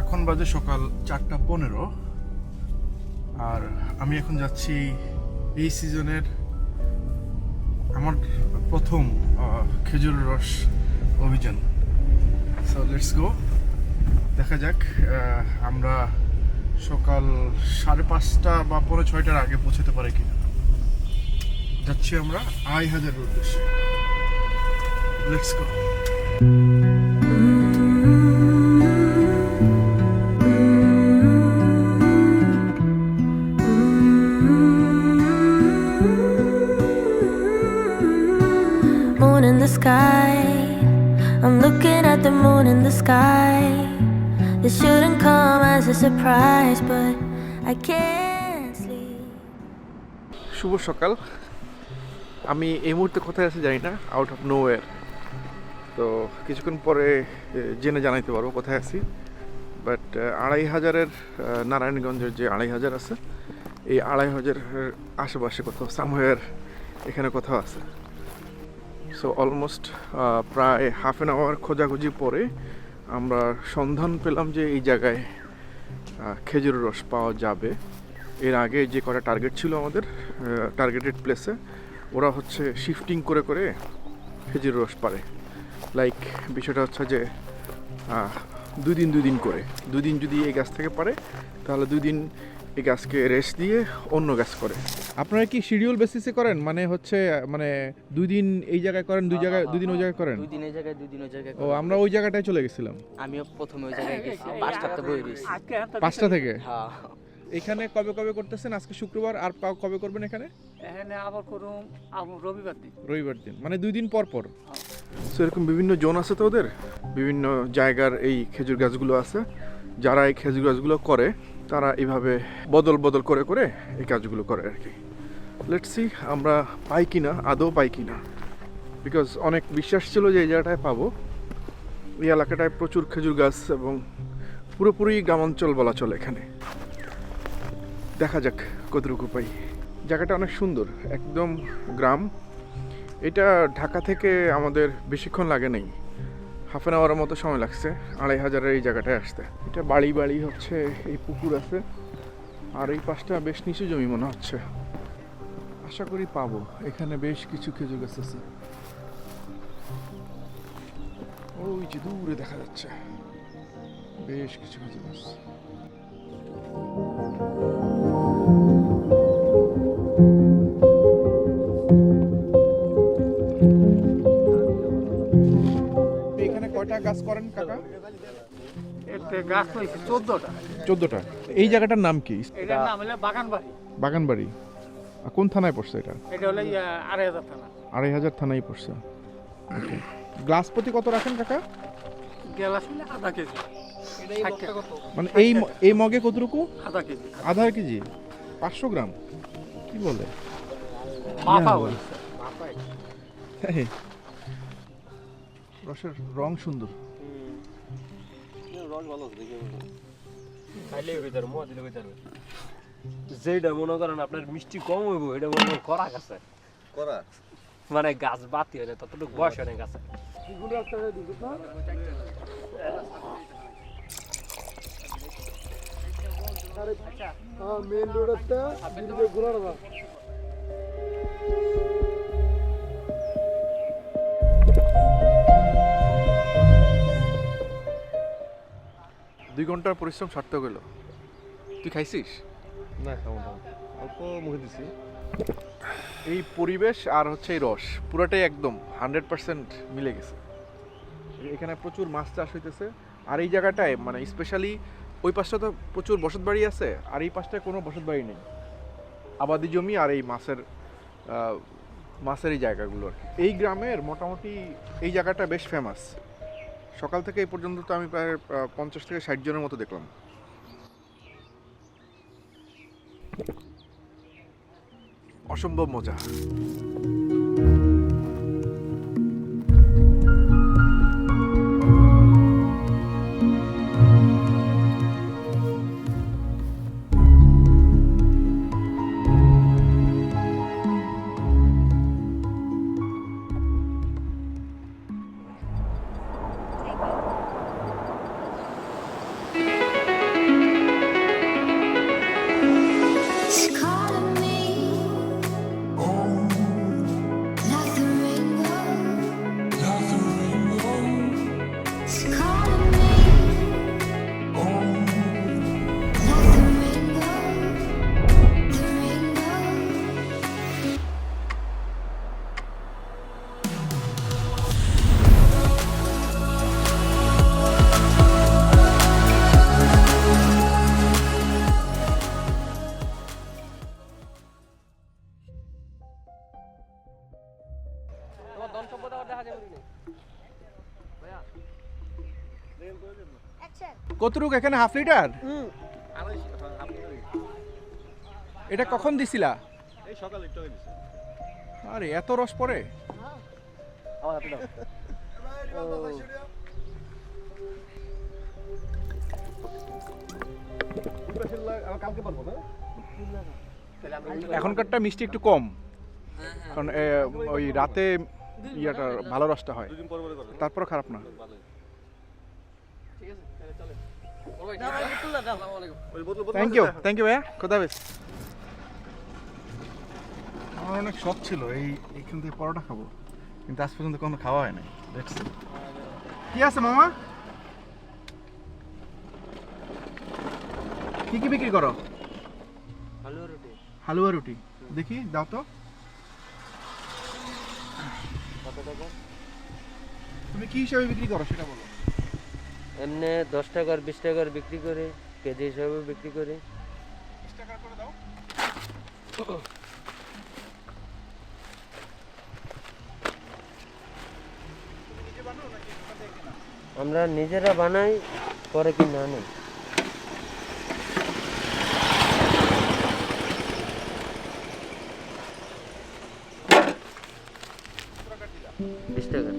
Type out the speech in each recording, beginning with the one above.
এখন বাজে সকাল চারটা পনেরো। আর আমি এখন যাচ্ছি এই সিজনের আমার প্রথম খেজুর রস অভিযান। সো লেটস গো দেখা যাক আমরা সকাল সাড়ে পাঁচটা বা পৌনে ছয়টার আগে পৌঁছাতে পারি কিনা। যাচ্ছি আমরা আড়াই হাজারের উদ্দেশ্যে। Let's go This shouldn't come as a surprise, but I can't sleep. শুভ সকাল। আমি এই মুহূর্তে কোথায় আছি জানি না আউট অফ নো তো কিছুক্ষণ পরে জেনে জানাইতে পারব কোথায় আছি। বাট আড়াই হাজারের নারায়ণগঞ্জের যে আড়াই হাজার আছে এই আড়াই হাজারের আশেপাশে কোথাও সামহেয়ার এখানে কোথাও আছে। সো অলমোস্ট প্রায় হাফ অ্যান আওয়ার খোঁজাখুঁজি পরে আমরা সন্ধান পেলাম যে এই জায়গায় খেজুর রস পাওয়া যাবে। এর আগে যে কটা টার্গেট ছিল আমাদের টার্গেটেড প্লেসে ওরা হচ্ছে শিফটিং করে করে খেজুর রস পারে। লাইক বিষয়টা হচ্ছে যে দুই দিন দুই দিন করে। দুই দিন যদি এই গাছ থেকে পারে, তাহলে দুই দিন এই গাছকে রেস্ট দিয়ে অন্য গাছ করে। আপনারা কি শিডিউল বেসিসে করেন? মানে হচ্ছে মানে দুই দিন এই জায়গায় করেন দুই জায়গায় দুই দিন ওই জায়গায় করেন? দুই দিনের জায়গায় দুই দিন ওই জায়গায় ও আমরা ওই জায়গাটায় চলে গেছিলাম। আমিও প্রথমে ওই জায়গায় গেছি পাঁচটাতে বই রয়েছি পাঁচটা থেকে? হ্যাঁ। এখানে কবে কবে করতেছেন? আজকে শুক্রবার আর পা- কবে করবেন এখানে? এখানে আবার করুম রবিবার দিন। রবিবার দিন মানে দুই দিন পর পর। সো এরকম বিভিন্ন জোন আছে তো ওদের? বিভিন্ন জায়গার এই খেজুর গাছগুলো আছে। যারা এই খেজুর গাছগুলো করে তারা এইভাবে বদল বদল করে করে এই কাজগুলো করে আর কি। লেটস আমরা পাই কি না আদৌ পাই কি না বিকজ অনেক বিশ্বাস ছিল যে এই জায়গাটায় পাবো। এই এলাকাটায় প্রচুর খেজুর গাছ এবং পুরোপুরি গ্রামাঞ্চল বলা চলে এখানে। দেখা যাক কতটুকু পাই। জায়গাটা অনেক সুন্দর, একদম গ্রাম। এটা ঢাকা থেকে আমাদের বেশিক্ষণ লাগে নেই। হাফ অ্যান আওয়ারের মতো সময় লাগছে, আড়াই হাজারের এই জায়গাটায় আসতে। এটা বাড়ি বাড়ি হচ্ছে, এই পুকুর আছে, আর এই পাশটা বেশ নিচু জমি মনে হচ্ছে। আশা করি পাবো, এখানে বেশ কিছু খেজুর গাছ আছে। ওই যে দূরে দেখা যাচ্ছে, বেশ কিছু খেজুর গাছ। গাছ করেন কাকা? একটা গাছ হয়েছে চোদ্দটা। চোদ্দটা। এই জায়গাটার নাম কি? এটার নাম হলো বাগান বাড়ি বাগানবাড়ি। আর কোন থানায় পড়ছে এটা? এটা হলো আড়াই হাজার আড়াই হাজার থানায় পড়ছে। গ্লাস প্রতি কত রাখেন কাকা? গেলাস হলে আধা কেজি। টাকা। মানে এই এই মগে কতটুকু? আধা কেজি। আধা কেজি? পাঁচশো গ্রাম। কি বলে? ইয়া, বলছে। রসের রং সুন্দর। খাইলে দিলে হইতার যেটা মনে করেন আপনার মিষ্টি কম হইব এটা মনে করেন করা গাছে। করা মানে গাছ বাতি হয় না ততটুকু বয়স হয় না গাছে। দুই ঘণ্টার পরিশ্রম সার্থক হলো তুই খাইছিস? না খাব না অল্প মুখে দিছি। এই পরিবেশ আর হচ্ছে এই রস পুরাটাই একদম হান্ড্রেড পার্সেন্ট মিলে গেছে। এখানে প্রচুর মাছ চাষ হইতেছে আর এই জায়গাটায় মানে স্পেশালি ওই পাশটা তো প্রচুর বসত বাড়ি আছে আর এই পাশটায় কোনো বসত বাড়ি নেই। আবাদি জমি আর এই মাছের মাছের এই জায়গাগুলো আর এই গ্রামের মোটামুটি এই জায়গাটা বেশ ফেমাস সকাল থেকে এই পর্যন্ত তো আমি প্রায় পঞ্চাশ থেকে ষাট জনের মতো দেখলাম। অসম্ভব মজা। কতটুকু এখানে হাফ লিটার? এটা কখন দিছিলা? আরে এত রস না এখনকারটা মিষ্টি একটু কম। কারণ ওই রাতে ইয়াটা ভালো রসটা হয়। পর পরে তারপর খারাপ না। থ্যাংক ইউ থ্যাংক ইউ ভাইয়া। খোদা হাফেজ। আমার অনেক শখ ছিল এই এইখান থেকে পরোটা খাব। কিন্তু আজ পর্যন্ত কোনো খাওয়া হয় নাই। See. কি আছে মামা? কি কি বিক্রি করো? হালুয়া রুটি। হালুয়া রুটি। দেখি দাও তো। তুমি কি হিসাবে বিক্রি করো সেটা বলো। এমনি দশ টাকার বিশ টাকার বিক্রি করে কেজি হিসাবে বিক্রি করে। আমরা নিজেরা বানাই পরে কিনে আনি। বিশ টাকা।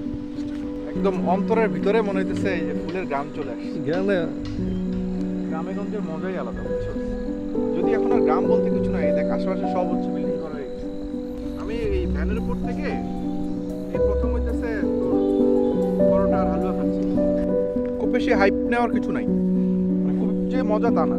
একদম অন্তরের ভিতরে মনে হইতেছে এই যে ফুলের গ্রাম চলে আসছে। গ্রামে গ্রামে গঞ্জের মজাই আলাদা বুঝছ? যদি এখন আর গ্রাম বলতে কিছু নাই দেখ আশেপাশে সব হচ্ছে বিল্ডিং করা হয়ে গেছে। আমি এই ভ্যানের উপর থেকে এই প্রথম হইতেছে পরোটা আর হালুয়া খাচ্ছি। খুব বেশি হাইপ নেওয়ার কিছু নাই। মানে খুব যে মজা তা না।